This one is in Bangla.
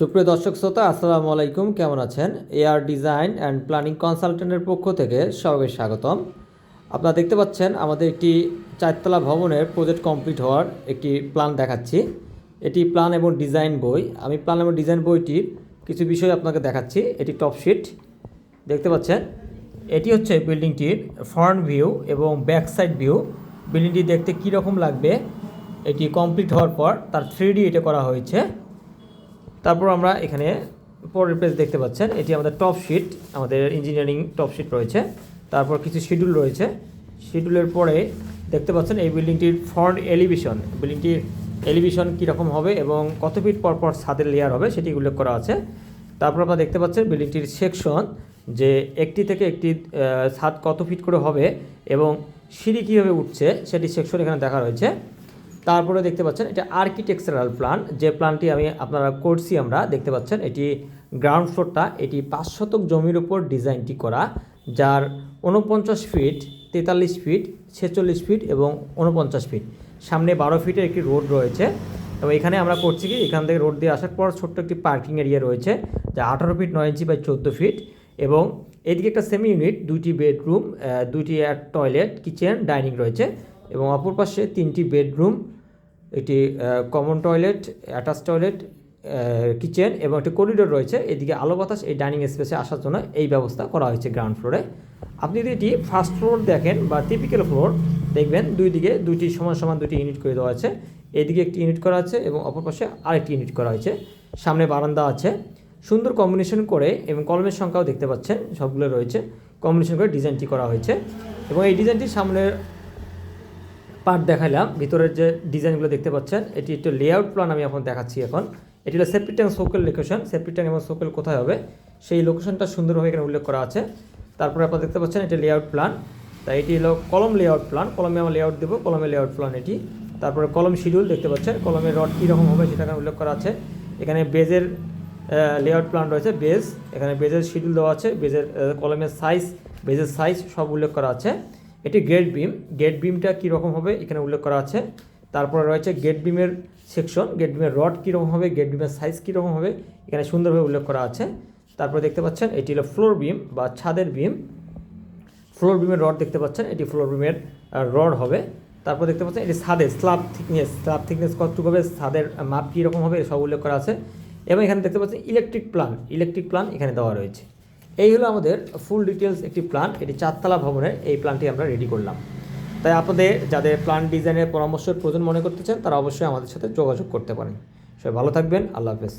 সুপ্রিয় দর্শক শ্রোতা, আসসালামু আলাইকুম। কেমন আছেন? এআর ডিজাইন অ্যান্ড প্ল্যানিং কনসালটেন্টের পক্ষ থেকে সবাইকে স্বাগতম। আপনারা দেখতে পাচ্ছেন, আমাদের একটি চারতলা ভবনের প্রজেক্ট কমপ্লিট হওয়ার একটি প্ল্যান দেখাচ্ছি। এটি প্ল্যান এবং ডিজাইন বই। আমি প্ল্যান এবং ডিজাইন বইটির কিছু বিষয় আপনাকে দেখাচ্ছি। এটি টপ শিট। দেখতে পাচ্ছেন, এটি হচ্ছে বিল্ডিংটির ফ্রন্ট ভিউ এবং ব্যাক সাইড ভিউ। বিল্ডিংটি দেখতে কীরকম লাগবে? এটি কমপ্লিট হওয়ার পর তার থ্রি ডি এটা করা হয়েছে। তারপর আমরা এখানে পরের পেজ দেখতে পাচ্ছেন। এটি আমাদের টপ শিট আমাদের ইঞ্জিনিয়ারিং টপ শিট রয়েছে। তারপর কিছু শিডিউল রয়েছে। শিডিউলের পরে দেখতে পাচ্ছেন এই বিল্ডিংটির ফ্রন্ট এলিভেশন বিল্ডিংটির এলিভেশন কীরকম হবে এবং কত ফিট পর পর ছাদের লেয়ার হবে সেটি উল্লেখ করা আছে। তারপর আপনারা দেখতে পাচ্ছেন বিল্ডিংটির সেকশন যে একটি থেকে একটি ছাদ কত ফিট করে হবে এবং সিঁড়ি কীভাবে উঠছে সেটি সেকশন এখানে দেখা রয়েছে। তারপরে দেখতে পাচ্ছেন এটা আর্কিটেকচারাল প্ল্যান যে প্ল্যানটি আমি আপনারা করছি আমরা, দেখতে পাচ্ছেন এটি গ্রাউন্ড ফ্লোরটা এটি পাঁচ শতক জমির উপর ডিজাইনটি করা, যার উনপঞ্চাশ ফিট তেতাল্লিশ ফিট ছেচল্লিশ ফিট এবং উনপঞ্চাশ ফিট সামনে বারো ফিটের একটি রোড রয়েছে। এবং এখানে আমরা করছি কি, এখান থেকে রোড দিয়ে আসার পর ছোট্ট একটি পার্কিং এরিয়া রয়েছে, যা আঠারো ফিট নয় ইঞ্চি বাই চোদ্দ ফিট এবং এদিকে একটা সেমি ইউনিট দুইটি বেডরুম দুইটি টয়লেট কিচেন ডাইনিং রয়েছে। এবং অপর পাশে তিনটি বেডরুম, একটি common toilet attach toilet kitchen এবং একটি করিডোর রয়েছে। এদিকে আলো বাতাস এই ডাইনিং স্পেসে আসার জন্য এই ব্যবস্থা করা হয়েছে গ্রাউন্ড ফ্লোরে আপনি যদি এটি ফার্স্ট ফ্লোর দেখেন বা টিপিক্যাল ফ্লোর দেখবেন দুই দিকে দুইটি সমান সমান দুটি ইউনিট করে দেওয়া আছে। এদিকে একটি ইউনিট করা আছে এবং অপর পাশে আরেকটি ইউনিট করা হয়েছে। সামনে বারান্দা আছে। সুন্দর কম্বিনেশন করে এবং কলমের সংখ্যাও দেখতে পাচ্ছেন, সবগুলো রয়েছে। কম্বিনেশন করে ডিজাইনটি করা হয়েছে এবং এই ডিজাইনটি সামনের পার্ট দেখাইলাম। ভিতরের যে ডিজাইনগুলো দেখতে পাচ্ছেন, এটি একটু লেআউট প্ল্যান আমি এখন দেখাচ্ছি এখন। এটি হলো septic tank soak well location septic tank এবং সোকেল কোথায় হবে? সেই লোকেশনটা সুন্দরভাবে এখানে উল্লেখ করা আছে। তারপরে আপনারা দেখতে পাচ্ছেন এটি লেআউট প্ল্যান তাই এটি হলো কলম লেআউট প্ল্যান কলমে আমরা লেআউট দেবো কলমে লেআউট প্ল্যান এটি। তারপরে কলম শিডিউল দেখতে পাচ্ছেন। কলমের রড কীরকম হবে সেটা এখানে উল্লেখ করা আছে। এখানে বেজের লেআউট প্ল্যান রয়েছে বেজ এখানে বেজের শিডিউল দেওয়া আছে। বেজের কলমের সাইজ বেজের সাইজ সব উল্লেখ করা আছে। এটি গেট বিম গেট বিমটা কীরকম হবে এখানে উল্লেখ করা আছে। তারপরে রয়েছে গেট বিমের সেকশন গেট বিমের রড কীরকম হবে গেট বিমের সাইজ কীরকম হবে, এখানে সুন্দরভাবে উল্লেখ করা আছে। তারপরে দেখতে পাচ্ছেন, এটি হলো ফ্লোর বিম বা ছাদের বিম ফ্লোর বিমের রড দেখতে পাচ্ছেন, এটি ফ্লোর বিমের রড হবে। তারপর দেখতে পাচ্ছেন, এটি ছাদে স্ল্যাব থিকনেস স্ল্যাব থিকনেস কতটুকু হবে, ছাদের মাপ কীরকম হবে সব উল্লেখ করা আছে। এবং এখানে দেখতে পাচ্ছেন ইলেকট্রিক প্ল্যান ইলেকট্রিক প্ল্যান এখানে দেওয়া রয়েছে। এই হলো আমাদের ফুল ডিটেলস একটি প্ল্যান এটি চারতলা ভবনের এই প্ল্যানটি আমরা রেডি করলাম। তাই আপনাদের যাদের প্ল্যান ডিজাইনের পরামর্শের প্রয়োজন মনে করতে চান, তারা অবশ্যই আমাদের সাথে যোগাযোগ করতে পারেন। সবাই ভালো থাকবেন, আল্লাহ হাফেজ।